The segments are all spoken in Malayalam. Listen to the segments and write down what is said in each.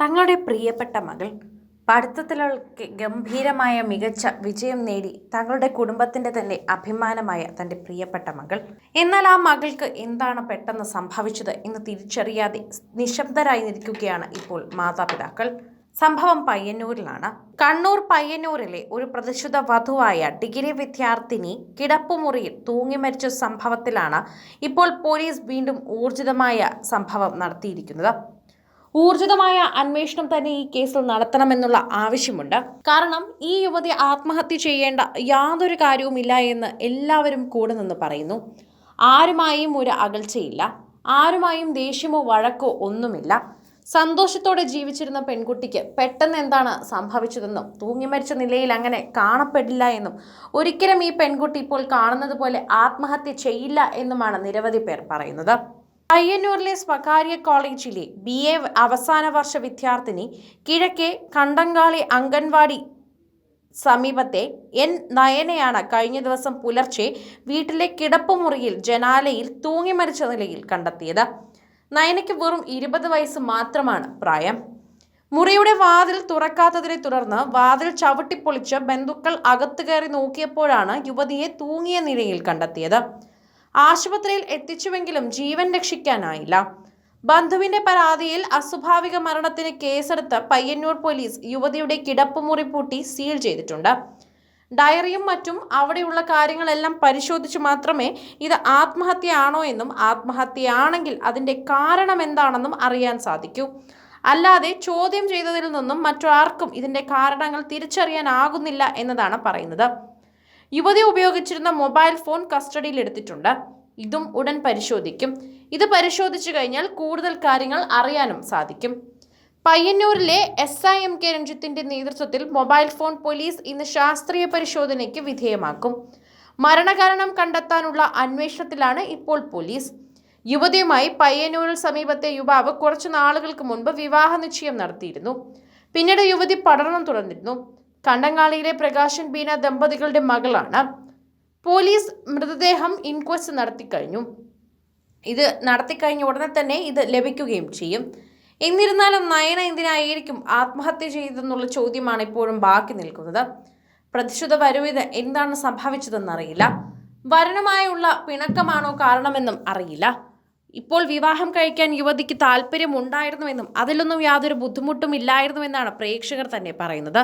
തങ്ങളുടെ പ്രിയപ്പെട്ട മകൾ. പഠിത്തത്തിലൊക്കെ ഗംഭീരമായ മികച്ച വിജയം നേടി തങ്ങളുടെ കുടുംബത്തിന്റെ തന്നെ അഭിമാനമായ തന്റെ പ്രിയപ്പെട്ട മകൾ. എന്നാൽ ആ മകൾക്ക് എന്താണ് പെട്ടെന്ന് സംഭവിച്ചത് എന്ന് തിരിച്ചറിയാതെ നിശബ്ദരായി നിൽക്കുകയാണ് ഇപ്പോൾ മാതാപിതാക്കൾ. സംഭവം പയ്യന്നൂരിലാണ്. കണ്ണൂർ പയ്യന്നൂരിലെ ഒരു പ്രതിശുദ്ധ വധുവായ ഡിഗ്രി വിദ്യാർത്ഥിനി കിടപ്പുമുറിയിൽ തൂങ്ങി മരിച്ച സംഭവത്തിലാണ് ഇപ്പോൾ പോലീസ് വീണ്ടും ഊർജിതമായ സംഭവം നടത്തിയിരിക്കുന്നത്. ഊർജിതമായ അന്വേഷണം തന്നെ ഈ കേസിൽ നടത്തണമെന്നുള്ള ആവശ്യമുണ്ട്. കാരണം ഈ യുവതി ആത്മഹത്യ ചെയ്യേണ്ട യാതൊരു കാര്യവുമില്ല എന്ന് എല്ലാവരും കൂടെ നിന്ന് പറയുന്നു. ആരുമായും ഒരു അകൽച്ചയില്ല. ആരുമായും ദേഷ്യമോ വഴക്കോ ഒന്നുമില്ല. സന്തോഷത്തോടെ ജീവിച്ചിരുന്ന പെൺകുട്ടിക്ക് പെട്ടെന്ന് എന്താണ് സംഭവിച്ചതെന്നും തൂങ്ങി മരിച്ച നിലയിൽ അങ്ങനെ കാണപ്പെടില്ല എന്നും ഒരിക്കലും ഈ പെൺകുട്ടി ഇപ്പോൾ കാണുന്നത് പോലെ ആത്മഹത്യ ചെയ്യില്ല എന്നുമാണ് നിരവധി പേർ പറയുന്നത്. പയ്യന്നൂരിലെ സ്വകാര്യ കോളേജിലെ ബി എ അവസാന വർഷ വിദ്യാർത്ഥിനി കിഴക്കേ കണ്ടങ്കാളി അംഗൻവാടി സമീപത്തെ എൻ നയനയാണ് കഴിഞ്ഞ ദിവസം പുലർച്ചെ വീട്ടിലെ കിടപ്പുമുറിയിൽ ജനാലയിൽ തൂങ്ങി മരിച്ച നിലയിൽ കണ്ടെത്തിയത്. നയനയ്ക്ക് വെറും ഇരുപത് വയസ്സ് മാത്രമാണ് പ്രായം. മുറിയുടെ വാതിൽ തുറക്കാത്തതിനെ തുടർന്ന് വാതിൽ ചവിട്ടിപ്പൊളിച്ച് ബന്ധുക്കൾ അകത്തു കയറി നോക്കിയപ്പോഴാണ് യുവതിയെ തൂങ്ങിയ നിലയിൽ കണ്ടെത്തിയത്. ആശുപത്രിയിൽ എത്തിച്ചുവെങ്കിലും ജീവൻ രക്ഷിക്കാനായില്ല. ബന്ധുവിന്റെ പരാതിയിൽ അസ്വാഭാവിക മരണത്തിന് കേസെടുത്ത് പയ്യന്നൂർ പോലീസ് യുവതിയുടെ കിടപ്പുമുറി പൂട്ടി സീൽ ചെയ്തിട്ടുണ്ട്. ഡയറിയും മറ്റും അവിടെയുള്ള കാര്യങ്ങളെല്ലാം പരിശോധിച്ചു മാത്രമേ ഇത് ആത്മഹത്യയാണോ എന്നും ആത്മഹത്യയാണെങ്കിൽ അതിന്റെ കാരണം എന്താണെന്നും അറിയാൻ സാധിക്കൂ. അല്ലാതെ ചോദ്യം ചെയ്തതിൽ നിന്നും മറ്റാർക്കും ഇതിന്റെ കാരണങ്ങൾ തിരിച്ചറിയാനാകുന്നില്ല എന്നതാണ് പറയുന്നത്. യുവതി ഉപയോഗിച്ചിരുന്ന മൊബൈൽ ഫോൺ കസ്റ്റഡിയിൽ എടുത്തിട്ടുണ്ട്. ഇതും ഉടൻ പരിശോധിക്കും. ഇത് പരിശോധിച്ചു കഴിഞ്ഞാൽ കൂടുതൽ കാര്യങ്ങൾ അറിയാനും സാധിക്കും. പയ്യന്നൂരിലെ എസ് ഐ എം കെ രഞ്ജിത്തിന്റെ നേതൃത്വത്തിൽ മൊബൈൽ ഫോൺ പോലീസ് ഇന്ന് ശാസ്ത്രീയ പരിശോധനയ്ക്ക് വിധേയമാക്കും. മരണകാരണം കണ്ടെത്താനുള്ള അന്വേഷണത്തിലാണ് ഇപ്പോൾ പോലീസ്. യുവതിയുമായി പയ്യന്നൂരിൽ സമീപത്തെ യുവാവ് കുറച്ചു നാളുകൾക്ക് മുൻപ് വിവാഹ നിശ്ചയം നടത്തിയിരുന്നു. പിന്നീട് യുവതി പഠനം തുടർന്നിരുന്നു. കണ്ടങ്ങാളിയിലെ പ്രകാശൻ ബീന ദമ്പതികളുടെ മകളാണ്. പോലീസ് മൃതദേഹം ഇൻക്വസ്റ്റ് നടത്തിക്കഴിഞ്ഞു. ഇത് നടത്തിക്കഴിഞ്ഞ ഉടനെ തന്നെ ഇത് ലഭിക്കുകയും ചെയ്യും. എന്നിരുന്നാലും നയന എന്തിനായിരിക്കും ആത്മഹത്യ ചെയ്തതെന്നുള്ള ചോദ്യമാണ് ഇപ്പോഴും ബാക്കി നിൽക്കുന്നത്. പ്രതിശുദ്ധ വരവിത് എന്താണ് സംഭവിച്ചതെന്നറിയില്ല. വരണമായുള്ള പിണക്കമാണോ കാരണമെന്നും അറിയില്ല. ഇപ്പോൾ വിവാഹം കഴിക്കാൻ യുവതിക്ക് താല്പര്യമുണ്ടായിരുന്നുവെന്നും അതിലൊന്നും യാതൊരു ബുദ്ധിമുട്ടും ഇല്ലായിരുന്നുവെന്നാണ് പ്രേക്ഷകർ തന്നെ പറയുന്നത്.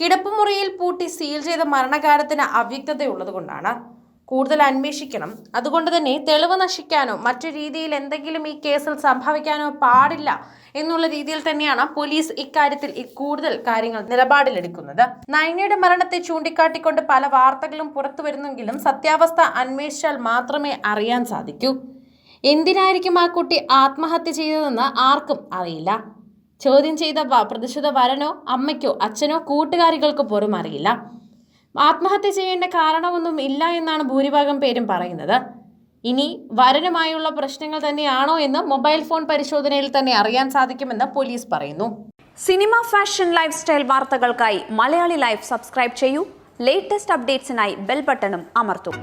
കിടപ്പുമുറിയിൽ പൂട്ടി സീൽ ചെയ്ത മരണകാരത്തിന് അവ്യക്തതയുള്ളതുകൊണ്ടാണ്. കൂടുതൽ അന്വേഷിക്കണം. അതുകൊണ്ട് തന്നെ തെളിവ് നശിക്കാനോ മറ്റു രീതിയിൽ എന്തെങ്കിലും ഈ കേസിൽ സംഭവിക്കാനോ പാടില്ല എന്നുള്ള രീതിയിൽ തന്നെയാണ് പോലീസ് ഇക്കാര്യത്തിൽ കൂടുതൽ കാര്യങ്ങൾ നിലപാടിലെടുക്കുന്നത്. നൈനയുടെ മരണത്തെ ചൂണ്ടിക്കാട്ടിക്കൊണ്ട് പല വാർത്തകളും പുറത്തു വരുന്നെങ്കിലും സത്യാവസ്ഥ അന്വേഷിച്ചാൽ മാത്രമേ അറിയാൻ സാധിക്കൂ. എന്തിനായിരിക്കും ആ കുട്ടി ആത്മഹത്യ ചെയ്തതെന്ന് ആർക്കും അറിയില്ല. ചോദ്യം ചെയ്ത പ്രതിഷേധ വരനോ അമ്മയ്ക്കോ അച്ഛനോ കൂട്ടുകാരികൾക്കോ പോലും അറിയില്ല. ആത്മഹത്യ ചെയ്യേണ്ട കാരണമൊന്നും ഇല്ല എന്നാണ് ഭൂരിഭാഗം പേരും പറയുന്നത്. ഇനി വരനുമായുള്ള പ്രശ്നങ്ങൾ തന്നെയാണോ എന്ന് മൊബൈൽ ഫോൺ പരിശോധനയിൽ തന്നെ അറിയാൻ സാധിക്കുമെന്ന് പോലീസ് പറയുന്നു. സിനിമ ഫാഷൻ ലൈഫ് സ്റ്റൈൽ വാർത്തകൾക്കായി മലയാളി ലൈഫ് സബ്സ്ക്രൈബ് ചെയ്യൂ. ലേറ്റസ്റ്റ് അപ്ഡേറ്റ്സിനായി ബെൽ ബട്ടണും അമർത്തും.